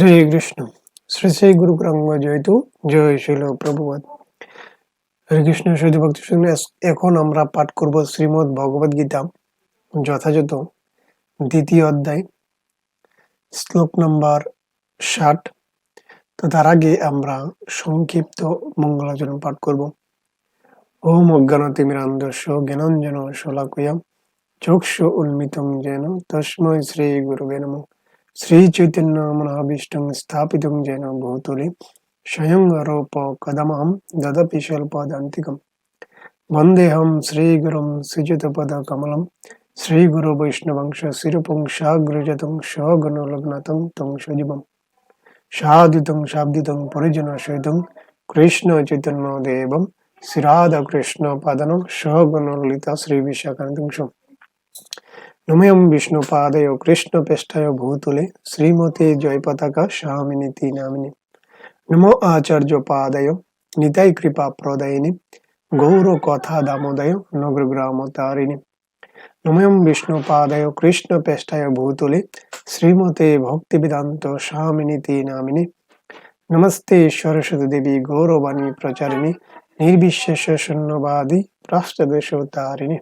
হরে কৃষ্ণ। শ্রী শ্রী গুরু গ্রঙ্গ জয়তু জয় শিল প্রভুপাত হরে কৃষ্ণ সৈদি ভক্তি এখন আমরা পাঠ করব শ্রীমৎ ভগবদ গীতা, যথাযথ দ্বিতীয় অধ্যায়, শ্লোক নম্বর ষাট। তো তার আগে আমরা সংক্ষিপ্ত মঙ্গলাচরণ পাঠ করব। ওম অজ্ঞানতিমিরান্ধস্য জ্ঞানঞ্জন শলাকয়া চক্ষু উন্মিতং যেন তস্মৈ শ্রী গুরু নমঃ। శ్రీ చైతన్య చైతన్యమనాభీష్టం స్థాపితం జైన భూతులి. స్వయం రూప కదమహం దదపి శల్పాదంతికం. వందేహం శ్రీగురుం సుజితపద కమలం. శ్రీ గురు వైష్ణవంశ సిరుపం షాగ్రజతం షోగణలగ్నతం తం షుజిమం షాదితం శాబ్దితం పురిజన శైతం కృష్ణ చైతన్యదేవం శిరాధ కృష్ణ పదనం షోగణలిత శ్రీ విశాఖాంతం পাদয় কৃষ্ণ পেষ্ঠায় ভূতুলে শ্রীমতে জয় পতাকা স্বামিনীতি নামিনী নম আচার্য পাদয় নিতাই কৃপা প্রদায়িনী, গৌর কথা দামোদয় নগর গ্রাম তারিণী। নময়ম কৃষ্ণ পেষ্ঠায় ভূতুলে শ্রীমতে বেদান্ত স্বামিনীতি নামিনী নমস্তে সরস্বতী দেবী গৌরবাণী প্রচারিণী, নির্বিশেষ শূন্যবাদী প্রাষ্টদেশ তারিণী।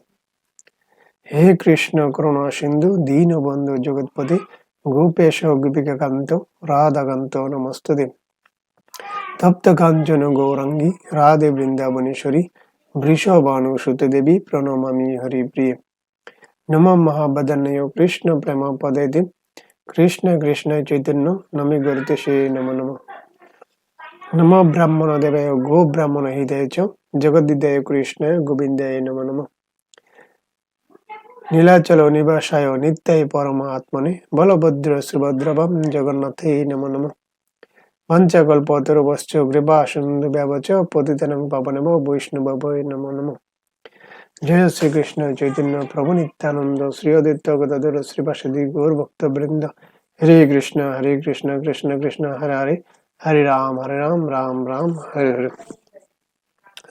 হে কৃষ্ণ করুণা সিন্ধু, দীনবন্ধু জগৎপতি, গোপেশ গোপিকাকান্ত রাধাকান্ত নমস্তুতে। তপ্ত কাঞ্চন গৌরাঙ্গী, রাধে বৃন্দাবনেশ্বরী বৃষভানু সুতে দেবী, প্রণমামি হরিপ্রিয়। নম মহাবদনয় কৃষ্ণ প্রেম পদে কৃষ্ণ কৃষ্ণ চৈতন্য, নমি গরিতে সে নম নম। নম ব্রাহ্মণ দেবায় গো ব্রাহ্মণ হৃদয় চ জগদ্দিদায় কৃষ্ণ, গোবিন্দায় নম নম। নীলাচল নিবাসায় নিত্যায় পরমাত্মনে। বলভদ্র সুভদ্রবম জগন্নাথে নম নম। পঞ্চকল্পতরুবশ্চ কৃপা সিন্ধু ব্যবচ পতিতনং পাবনম বৈষ্ণব নম নম। জয় শ্রীকৃষ্ণ চৈতন্য প্রভু নিত্যানন্দ শ্রী অদিত্য গদাধর শ্রীবাসদী গৌর ভক্ত বৃন্দ হরে কৃষ্ণ হরে কৃষ্ণ কৃষ্ণ কৃষ্ণ, হরে হরে হরে রাম হরে রাম রাম রাম, হরে হরে।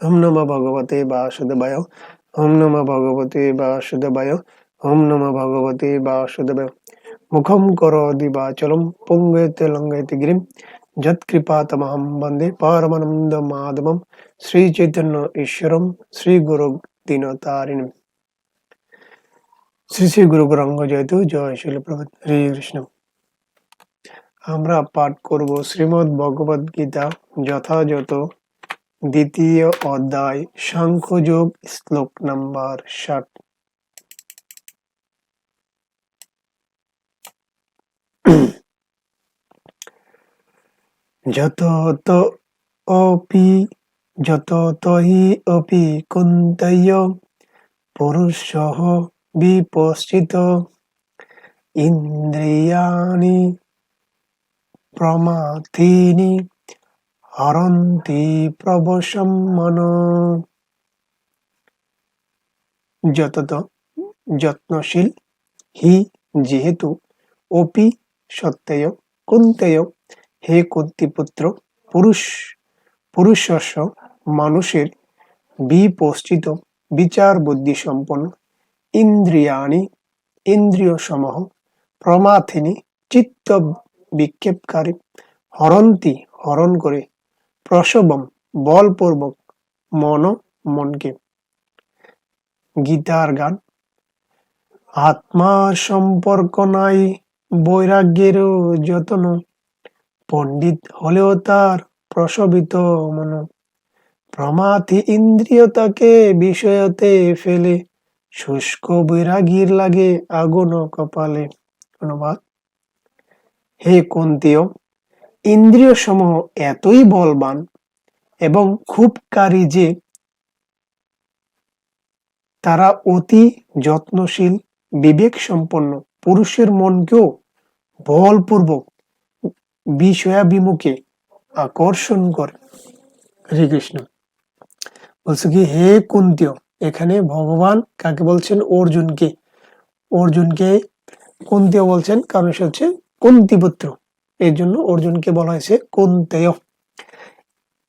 ওম নম ভগবতে বাসুদেবায়। ওম নম ভগবতে বাসুদেবায়, ওম নম ভগবতে বাসুদেবায়। মুখম কর দিবাচলম, পুঙ্গেতে লঙ্গেতে গিরিম। যৎকৃপাতমহম বন্দে পরমানন্দ মাধবম। শ্রী চৈতন্য ঈশ্বরম, শ্রী গুরু দীনতারিণী শ্রী শ্রী গুরু গৌরাঙ্গ জয়তু, জয় শিল প্রভু হরে আমরা পাঠ করব শ্রীমদ ভগবদ গীতা যথাযথ দ্বিতীয় অধ্যায় সাংখ্যযোগ শ্লোক নাম্বার ষাট। যত অপি, যত তহি অপি কুন্তয়, পুরুষ বিপশ্চিত, ইন্দ্রিয়াণি প্রমাথিনী। হরন্তি প্রবশম মন যতত যত্নশীল হি যেহেতু অপি সত্যয় কুন্তেয় হে কুন্তিপুত্র পুরুষ পুরুষস্য মানুষের বিপশ্চিত বিচার বুদ্ধি সম্পন্ন ইন্দ্রিয়াণি ইন্দ্রিয় সমূহ প্রমাথিনী চিত্ত বিক্ষেপকারী হরন্তি হরণ করে প্রসবম বলপূর্বক মন মনকে। গীতার গান, আত্মার সম্পর্ক নাই, বৈরাগ্যেরও যত্ন, পণ্ডিত হলেও তার প্রসবিত মন। প্রমাথি ইন্দ্রিয়তাকে বিষয়তে ফেলে, শুষ্ক বৈরাগীর লাগে আগুন কপালে। অনুবাদ, হে কুন্তীয় ইন্দ্রিয় সমূহ এতই বলবান এবং খুব কারী যে তারা অতি যত্নশীল বিবেক সম্পন্ন পুরুষের মনকেও বলপূর্বক বিষয়াভিমুখে আকর্ষণ করে। হরে কৃষ্ণ বলছে কি, হে কুন্তীয়, এখানে ভগবান কাকে বলছেন? অর্জুনকে। অর্জুনকে কুন্তীয় বলছেন, কারণ সে হচ্ছে কুন্তিপুত্র। এর জন্য অর্জুনকে বলা হয়েছে কুন্তেয়।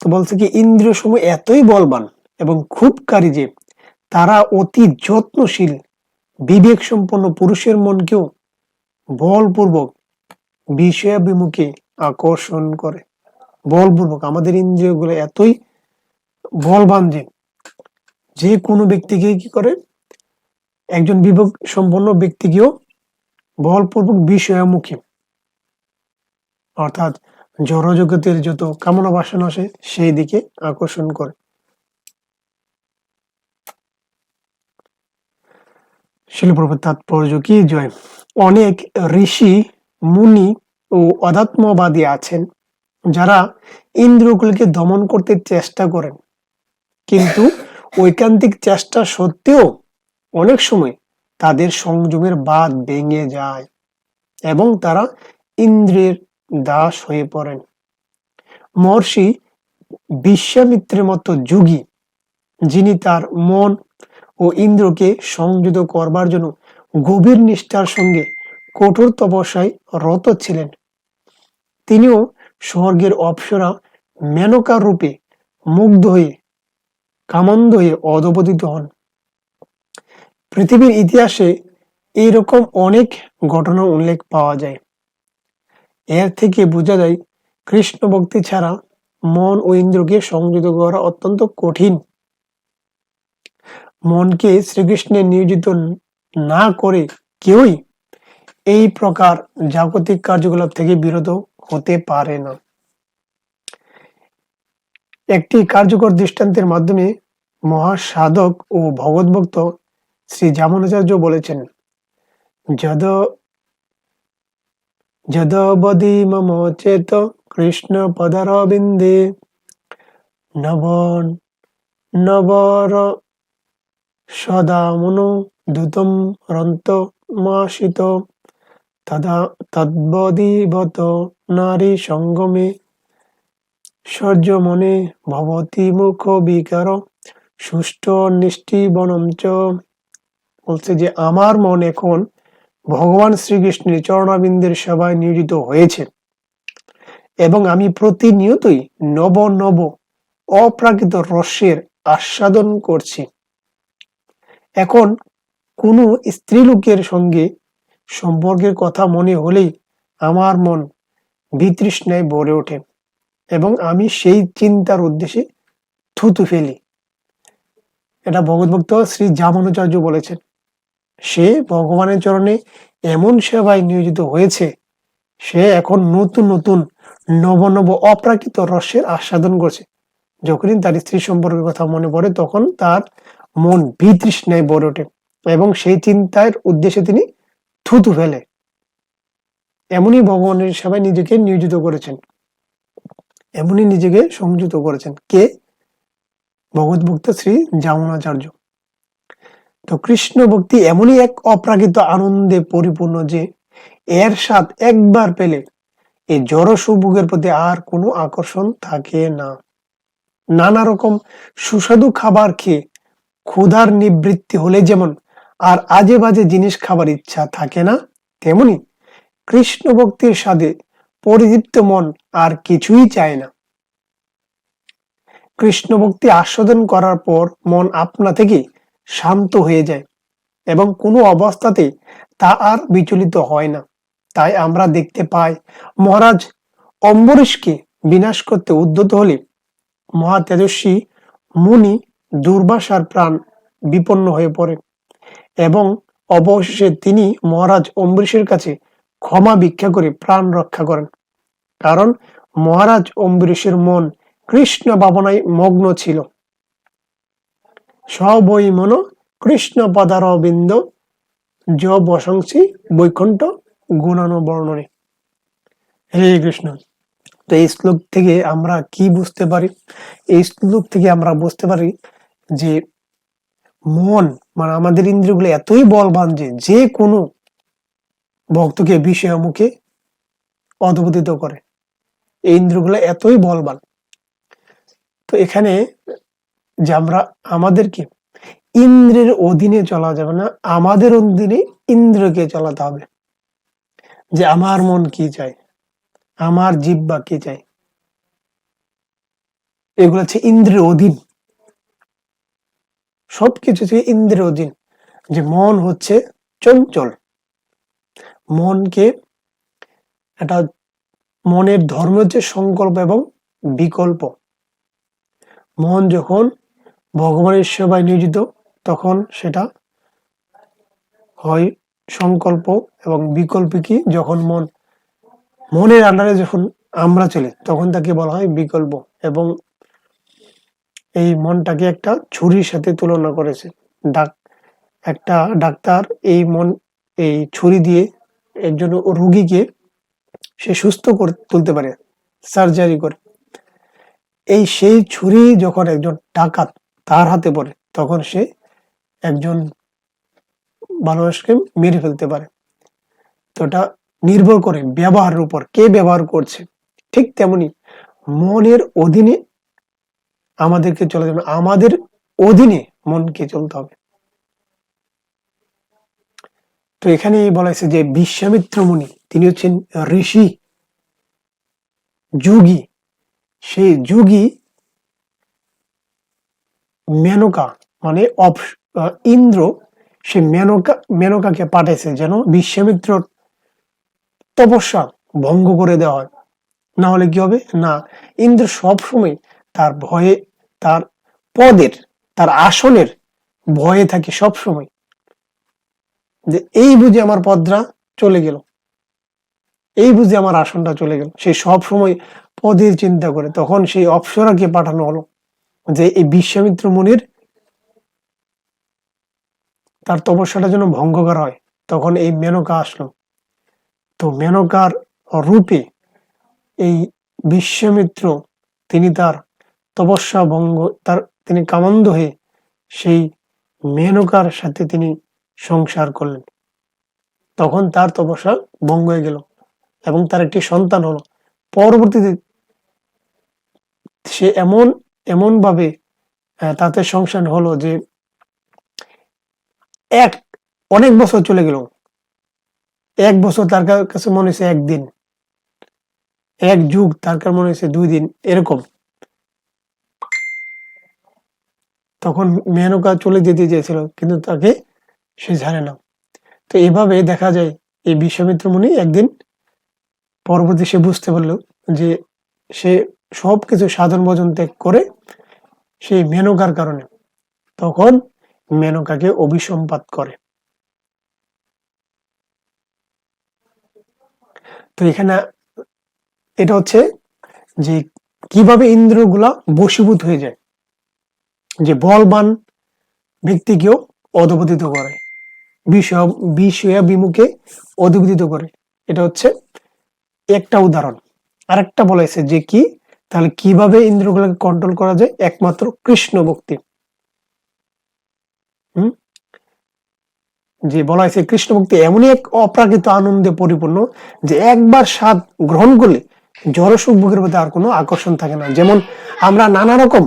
তো বলছে কি, ইন্দ্রিয় সময় এতই বলবান এবং খুব কারী যে তারা অতি যত্নশীল বিবেক সম্পন্ন পুরুষের মনকেও বলপূর্বক বিষয়াভিমুখে আকর্ষণ করে। বলপূর্বক, আমাদের ইন্দ্রিয়গুলো এতই বলবান যে যে কোনো ব্যক্তিকে কি করে? একজন বিবেক সম্পন্ন ব্যক্তিকেও বলপূর্বক বিষয়মুখী অর্থাৎ জড়জগতের যত কামনা বাসনা আসে সেই দিকে আকর্ষণ করে। শিলপ্রভুর তাৎপর্য কি? জয়। অনেক ঋষি, মুনি ও অধ্যাত্মবাদী আছেন, যারা ইন্দ্রগুলিকে দমন করতে চেষ্টা করেন। কিন্তু ঐকান্তিক চেষ্টা সত্ত্বেও অনেক সময় তাদের সংযমের বাদ ভেঙে যায় এবং তারা ইন্দ্রের দাস হয়ে পড়েন। মহর্ষি বিশ্বামিত্রের মতো যুগী, যিনি তার মন ও ইন্দ্রকে সংযত করবার জন্য গভীর নিষ্ঠার সঙ্গে কঠোর তপস্যায় রত ছিলেন। তিনিও স্বর্গের অপসরা মেনকা রূপে মুগ্ধ হয়ে কামন্দ হয়ে অধপতিত হন। পৃথিবীর ইতিহাসে এইরকম অনেক ঘটনা উল্লেখ পাওয়া যায়। এর থেকে বোঝা যায়, কৃষ্ণ ভক্তি ছাড়া মন ও ইন্দ্রকে সংযত করা অত্যন্ত কঠিন। মনকে শ্রীকৃষ্ণে নিয়োজিত না করে কেউই এই প্রকার জাগতিক কার্যকলাপ থেকে বিরত হতে পারে না। একটি কার্যকর দৃষ্টান্তের মাধ্যমে মহাসাধক ও ভগৎভক্ত শ্রী জামনাচার্য বলেছেন, যদ যদবদি মম চেত কৃষ্ণ পদারবিন্দে। নবন, নবর সদা মনো দুতম রন্ত মাসিত। তদা তদ্বদিবত নারী সঙ্গমে। সর্য মনে ভবতি মুখ বিকার, সুষ্ঠ নিষ্ঠিবনম চ। বলছে যে, আমার মন এখন ভগবান শ্রীকৃষ্ণের চরণাবিন্দের সেবায় নিয়োজিত হয়েছে। এবং আমি প্রতিনিয়তই নব নব অপ্রাকৃত রস্যের আস্বাদন করছি। এখন কোনো স্ত্রীলোকের সঙ্গে সম্পর্কের কথা মনে হলেই আমার মন বিতৃষ্ণায় ভরে ওঠে এবং আমি সেই চিন্তার উদ্দেশ্যে থুতু ফেলি। এটা ভগৎভক্ত শ্রী জামানুচার্য বলেছেন। সে ভগবানের চরণে এমন সেবায় নিয়োজিত হয়েছে। সে এখন নতুন নতুন, নব নব অপ্রাকৃত রসের আস্বাদন করছে। যখনই তার স্ত্রী সম্পর্কের কথা মনে পড়ে, তখন তার মন বিতৃষ্ণায় ভরে ওঠে এবং সেই চিন্তার উদ্দেশ্যে তিনি থুতু ফেলে। এমনই ভগবানের সেবায় নিজেকে নিয়োজিত করেছেন। এমনই নিজেকে সংযুক্ত করেছেন। কে? ভগৎভক্ত শ্রী যামনাচার্য তো কৃষ্ণ ভক্তি এমনই এক অপ্রাকৃত আনন্দে পরিপূর্ণ যে এর স্বাদ একবার পেলে এই জড় সুভোগের প্রতি আর কোনো আকর্ষণ থাকে না। নানা রকম সুস্বাদু খাবার খেয়ে ক্ষুধার নিবৃত্তি হলে যেমন আর আজে বাজে জিনিস খাবার ইচ্ছা থাকে না, তেমনি কৃষ্ণ ভক্তির স্বাদে পরিদীপ্ত মন আর কিছুই চায় না। কৃষ্ণ ভক্তি আস্বাদন করার পর মন আপনা থেকে শান্ত হয়ে যায় এবং কোনো অবস্থাতে তা আর বিচলিত হয় না। তাই আমরা দেখতে পাই মহারাজ অম্বরীশকে বিনাশ করতে উদ্যত হলে মহা তেজস্বী মুনি দুর্বাসার প্রাণ বিপন্ন হয়ে পড়ে এবং অবশেষে তিনি মহারাজ অম্বরীশের কাছে ক্ষমা ভিক্ষা করে প্রাণ রক্ষা করেন। কারণ মহারাজ অম্বরীশের মন কৃষ্ণ ভাবনায় মগ্ন ছিল। সবই মন কৃষ্ণ পদার বিন্দ য বসংসি বৈকুণ্ঠ গুণানো বর্ণনে। হে কৃষ্ণ। তো এই শ্লোক থেকে আমরা কি বুঝতে পারি? এই শ্লোক থেকে আমরা বুঝতে পারি যে মন মানে আমাদের ইন্দ্রিয়গুলো এতই বলবান যে যে কোনো ভক্তকে বিষয় মুখে অধপতিত করে। এই ইন্দ্রগুলো এতই বলবান। তো এখানে যে আমরা আমাদেরকে ইন্দ্রের অধীনে চলা যাবে না, আমাদের অধীনে ইন্দ্রকে চলাতে হবে। যে আমার মন কি চাই আমার জিব্বা কি চাই এগুলো হচ্ছে ইন্দ্রের অধীন। সবকিছু থেকে ইন্দ্রের অধীন। যে মন হচ্ছে চঞ্চল। মনকে একটা মনের ধর্ম হচ্ছে সংকল্প এবং বিকল্প। মন যখন ভগবানের সেবায় নিয়োজিত, তখন সেটা হয় সংকল্প এবং বিকল্প কি? যখন মন, মনের আন্ডারে যখন আমরা চলে, তখন তাকে বলা হয় বিকল্প এবং এই মনটাকে একটা ছুরির সাথে তুলনা করেছে। ডাক, একটা ডাক্তার এই মন, এই ছুরি দিয়ে একজন রুগীকে সে সুস্থ করে, তুলতে পারে সার্জারি করে। এই সেই ছুরি যখন একজন ডাকাত তার হাতে পড়ে, তখন সে একজন মানুষকে মেরে ফেলতে পারে। তো এটা নির্ভর করে ব্যবহারের উপর, কে ব্যবহার করছে। ঠিক তেমনি মনের অধীনে আমাদেরকে চলে যাবে আমাদের অধীনে মনকে চলতে হবে। তো এখানে বলা হয়েছে যে বিশ্বামিত্র মুনি, তিনি হচ্ছেন ঋষি, যোগী। সেই যোগী মেনকা মানে ইন্দ্র, সে মেনকা, মেনকাকে পাঠাইছে যেন বিশ্বামিত্র তপস্যা ভঙ্গ করে দেওয়া হয়। না হলে কি হবে? না, ইন্দ্র সবসময় তার ভয়ে, তার পদের, তার আসনের ভয়ে থাকে সব সময় যে এই বুঝে আমার পদরা চলে গেল। এই বুঝে আমার আসনটা চলে গেল। সে সব সময় পদের চিন্তা করে। তখন সেই অপসরাকে পাঠানো হলো। যে এই বিশ্বামিত্র মুনির তার তপস্যাটা যেন ভঙ্গ করা হয়। তখন এই মেনকা আসলো। তো মেনকার রূপে এই বিশ্বামিত্র তিনি তার তপস্যা ভঙ্গ, তার তিনি কামন্দ হয়ে সেই মেনকার সাথে তিনি সংসার করলেন। তখন তার তপস্যা ভঙ্গ হয়ে গেল এবং তার একটি সন্তান হলো। পরবর্তীতে সে এমন এমন ভাবে তাতে সংসার হলো যে এক, অনেক বছর চলে গেল। এক বছর তার কাছে মনে হয়েছে একদিন। এক যুগ তার কাছে মনে হয়েছে দুই দিন, এরকম। তখন মেনকা চলে যেতে চেয়েছিল, কিন্তু তাকে সে জানে না। তো এভাবে দেখা যায়, এই বিশ্বামিত্র মুনি একদিন পরবর্তী সে বুঝতে পারল যে সে সব কিছু সাধন ভোজন ত্যাগ করে সেই মেনকার কারণে তখন মেনকাকে অভিসম্পাত করে। তো এখানে এটা হচ্ছে যে কীভাবে ইন্দ্রগুলা বশীভূত হয়ে যায়, যে বলবান ব্যক্তিকেও অধপতিত করে, বিষয়া বিমুখে অধপতিত করে। এটা হচ্ছে একটা উদাহরণ। আরেকটা বলেছে যে কি তাহলে কীভাবে ইন্দ্রগুলোকে কন্ট্রোল করা যায়? একমাত্র কৃষ্ণ ভক্তি। হম? যে বলা হয়েছে কৃষ্ণ ভক্তি এমনই এক অপ্রাকৃত আনন্দে পরিপূর্ণ যে একবার স্বাদ গ্রহণ করলে জড়সুখ ভোগের প্রতি আর কোনো আকর্ষণ থাকে না। যেমন আমরা নানা রকম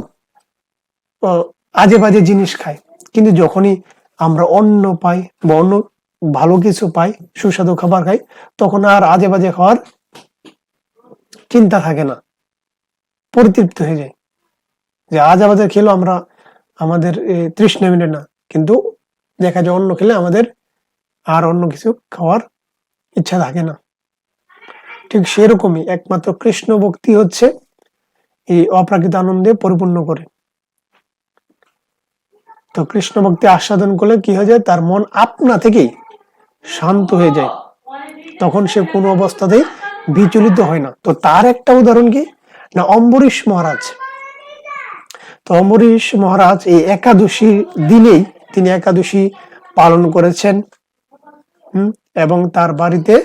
আজে বাজে জিনিস খাই, কিন্তু যখনই আমরা অন্ন পাই বা অন্য ভালো কিছু পাই, সুস্বাদু খাবার খাই, তখন আর আজে বাজে খাওয়ার চিন্তা থাকে না। পরিতৃপ্ত হয়ে যায়। যে আজ আমাদের খেলো আমরা, আমাদের তৃষ্ণা মিলে না। কিন্তু দেখা যায় অন্য খেলে আমাদের আর অন্য কিছু খাওয়ার ইচ্ছা থাকে না। ঠিক সেরকমই একমাত্র কৃষ্ণ ভক্তি হচ্ছে এই অপ্রাকৃত আনন্দে পরিপূর্ণ করে। তো কৃষ্ণ ভক্তি আস্বাদন করলে কি হয়ে যায়? তার মন আপনা থেকেই শান্ত হয়ে যায়। তখন সে কোনো অবস্থাতেই বিচলিত হয় না। তো তার একটা উদাহরণ কি? না, অম্বরীশ মহারাজ। তো অম্বরীশ মহারাজ এই একাদশী দিনেই তিনি একাদশী পালন করেছেন এবং তার বাড়িতে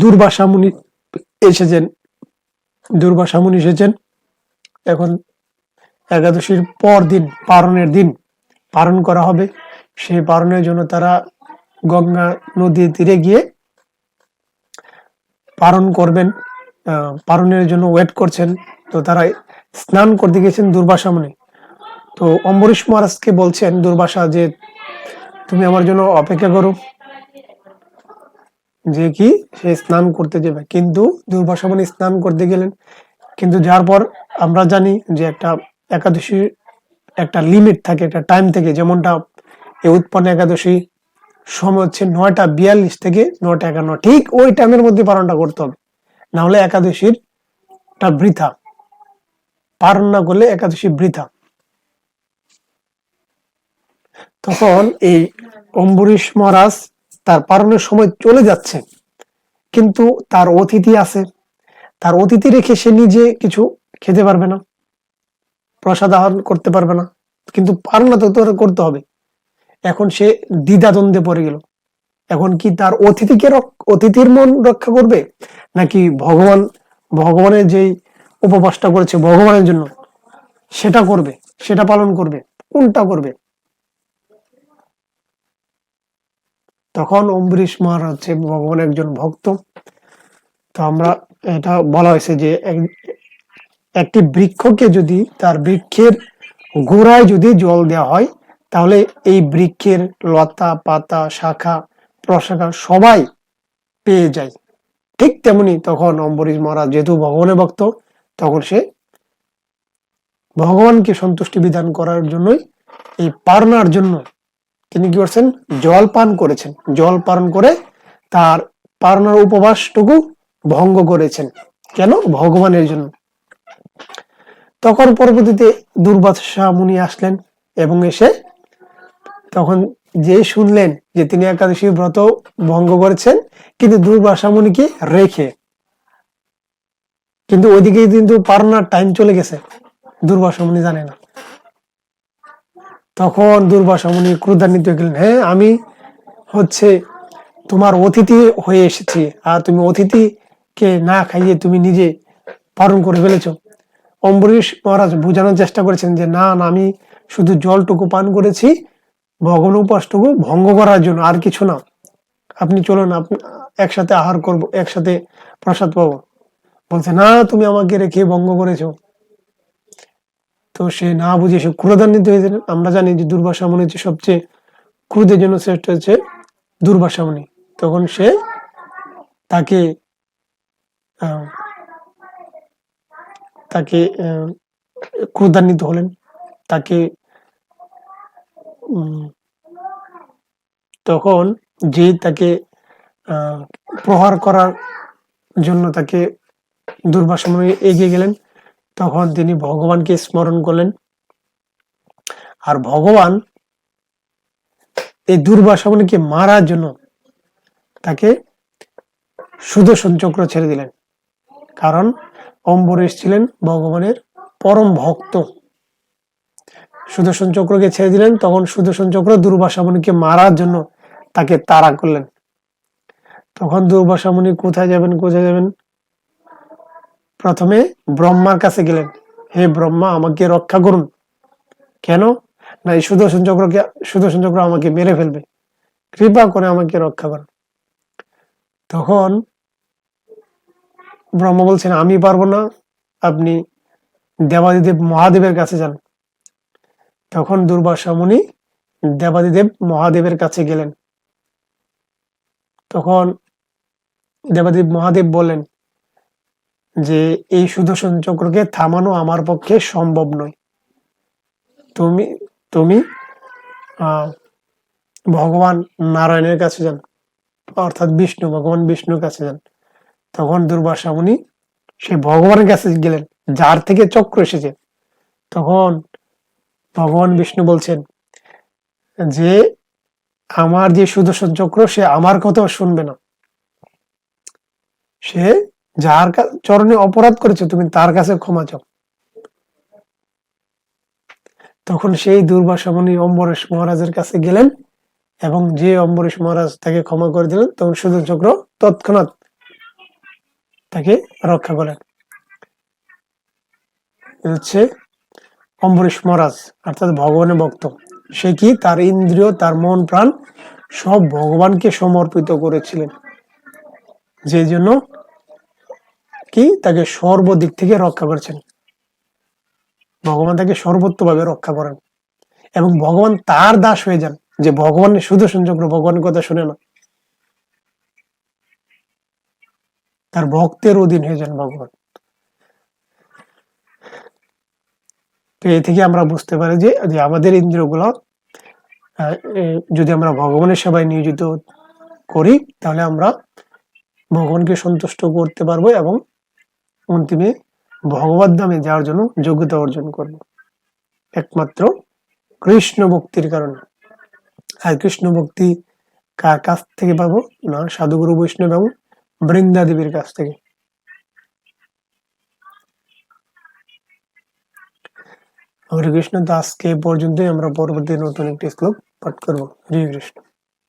দুর্বাসা মুনি এসেছেন, দুর্বাসা মুনি এসেছেন। এখন একাদশীর পর দিন, পারণের দিন পালন করা হবে। সেই পালনের জন্য তারা গঙ্গা নদীর তীরে গিয়ে পালন করবেন পারণের জন্য ওয়েট করছেন। তো তারা স্নান করতে গেছেন দুর্বাসা মুনি তো অম্বরীশ মহারাজকে বলছেন, দুর্বাসা, যে তুমি আমার জন্য অপেক্ষা করো। যে কি? সে স্নান করতে যাবে। কিন্তু দুর্বাসা মুনি স্নান করতে গেলেন। কিন্তু যার পর আমরা জানি যে একটা একাদশী, একটা লিমিট থাকে, একটা টাইম থেকে। যেমনটা এই উৎপন্ন একাদশী সময় হচ্ছে নয়টা বিয়াল্লিশ থেকে নয়টা একান্ন। ঠিক ওই টাইমের মধ্যে পালনটা করতে হবে। না হলে একাদশীর বৃথা। পালন না করলে একাদশী বৃথা। তখন এই অম্বরীশ মহারাজ তার পালনের সময় চলে যাচ্ছে কিন্তু তার অতিথি আছে। তার অতিথি রেখে সে নিজে কিছু খেতে পারবে না। প্রসাদ আহরণ করতে পারবে না। কিন্তু পালনা তো করতে হবে। এখন সে দ্বিধাদ্বন্দ্বে পড়ে গেল। এখন কি তার অতিথিকে অতিথির মন রক্ষা করবে? নাকি ভগবান, ভগবানের যেই উপবাসটা করেছে ভগবানের জন্য সেটা করবে, সেটা পালন করবে, কোনটা করবে? তখন অম্বরীশ মহারাজ হচ্ছে ভগবান একজন ভক্ত। তো আমরা এটা বলা হয়েছে যে এক- একটি বৃক্ষকে যদি তার বৃক্ষের গোড়ায় যদি জল দেওয়া হয় তাহলে এই বৃক্ষের লতা, পাতা, শাখা, প্রশাখা সবাই পেয়ে যায়। ঠিক তেমনি তখন অম্বরীশ মহারাজ যেহেতু ভগবানের ভক্ত, তখন সে ভগবানকে সন্তুষ্টি বিধান করার জন্যই এই পারনার জন্য তিনি কি করছেন? জল পান করেছেন। জল পান করে তার পারনার উপবাসটুকু ভঙ্গ করেছেন। কেন? ভগবানের জন্য। তখন পরবর্তীতে দুর্বাসা মুনি আসলেন এবং এসে তখন যে শুনলেন যে তিনি একাদশী ব্রত ভঙ্গ করেছেন, কিন্তু দুর্বাসা মুনিকে রেখে। কিন্তু ওইদিকে কিন্তু পারনার টাইম চলে গেছে। দুর্বাসা মুনি জানে না। তখন দুর্বাসা ক্রুদ্ধান্বিত হয়ে গেলেন হ্যাঁ আমি হচ্ছে তোমার অতিথি হয়ে এসেছি, আর তুমি অতিথিকে না খাইয়ে তুমি নিজে পালন করে ফেলেছো। অম্বরীশ মহারাজ বোঝানোর চেষ্টা করেছেন যে না, আমি শুধু জলটুকু পান করেছি ভগবান উপাসটুকু ভঙ্গ করার জন্য, আর কিছু না। আপনি চলুন, আপনি একসাথে আহার করব, একসাথে প্রসাদ পাবো। বলছে, না, তুমি আমাকে রেখে ভঙ্গ করেছ। তো সে না বুঝে সে ক্রোধান্বিত হয়েছিলেন আমরা জানি যে দুর্বাসা মুনি হচ্ছে সবচেয়ে ক্রোধের জন্য শ্রেষ্ঠ হচ্ছে দুর্বাসা মুনি। তখন সে তাকে তাকে ক্রোধান্বিত হলেন। তাকে তখন যে তাকে প্রহার করার জন্য তাকে দুর্বাসা মুনি এগিয়ে গেলেন, তখন তিনি ভগবানকে স্মরণ করলেন। আর ভগবান এই দুর্বাসা মুনিকে মারার জন্য তাকে সুদর্শন চক্র ছেড়ে দিলেন। কারণ অম্বরীশ ছিলেন ভগবানের পরম ভক্ত। সুদর্শন চক্রকে ছেড়ে দিলেন, তখন সুদর্শন চক্র দুর্বাসা মারার জন্য তাকে তাড়া করলেন। তখন দুর্বাসা মুনি কোথায় যাবেন কোথায় যাবেন? প্রথমে ব্রহ্মার কাছে গেলেন। হে ব্রহ্মা, আমাকে রক্ষা করুন। কেন? না এই সুদর্শন চক্রকে, সুদর্শন চক্র আমাকে মেরে ফেলবে। কৃপা করে আমাকে রক্ষা করুন। তখন ব্রহ্ম বলছেন, আমি পারব না, আপনি দেবাদিদেব মহাদেবের কাছে যান। তখন দুর্বাসা মুনি দেবাদিদেব মহাদেবের কাছে গেলেন। তখন দেবাদেব মহাদেব বললেন যে, এই সুদর্শন চক্রকে থামানো আমার পক্ষে সম্ভব নয়। তুমি তুমি ভগবান নারায়ণের কাছে যান, অর্থাৎ বিষ্ণু, ভগবান বিষ্ণুর কাছে যান। তখন দুর্বাসা মুনি সে ভগবানের কাছে গেলেন, যার থেকে চক্র এসেছে। তখন ভগবান বিষ্ণু বলছেন যে আমার যে সুদর্শন চক্র সে আমার কথাও শুনবে না। সে যার চরণে অপরাধ করেছে, তুমি তার কাছে ক্ষমা চাও। তখন সেই দুর্বাসা মুনি অম্বরেশ মহারাজের কাছে গেলেন এবং যে অম্বরেশ মহারাজ তাকে ক্ষমা করে দিলেন, তখন সুদর্শন চক্র তৎক্ষণাৎ তাকে রক্ষা করেন হচ্ছে অম্বরীশ মহারাজ, অর্থাৎ ভগবানের ভক্ত। সে কি? তার ইন্দ্রিয়, তার মন, প্রাণ সব ভগবানকে সমর্পিত করেছিলেন। যে জন্য কি? তাকে সর্বদিক থেকে রক্ষা করেছেন। ভগবান তাকে সর্বত্রভাবে রক্ষা করেন। এবং ভগবান তার দাস হয়ে যান, যে ভগবানের সুদর্শন চক্র ভগবানের কথা শুনে না। তার ভক্তের অধীন হয়ে যান ভগবান। তো এ থেকে আমরা বুঝতে পারি যে আমাদের ইন্দ্রিয়গুলো যদি আমরা ভগবানের সেবায় নিয়োজিত করি, তাহলে আমরা ভগবানকে সন্তুষ্ট করতে পারব এবং অন্তিমে ভগবত ধামে যাওয়ার জন্য যোগ্যতা অর্জন করব। একমাত্র কৃষ্ণ ভক্তির কারণে। আর কৃষ্ণ ভক্তি কার কাছ থেকে পাবো? না সাধুগুরু বৈষ্ণব এবং বৃন্দা দেবীর কাছ থেকে। হরে কৃষ্ণ তো আজকে এ পর্যন্তই আমরা পরবর্তী নতুন একটি শ্লোক পাঠ করব হরে কৃষ্ণ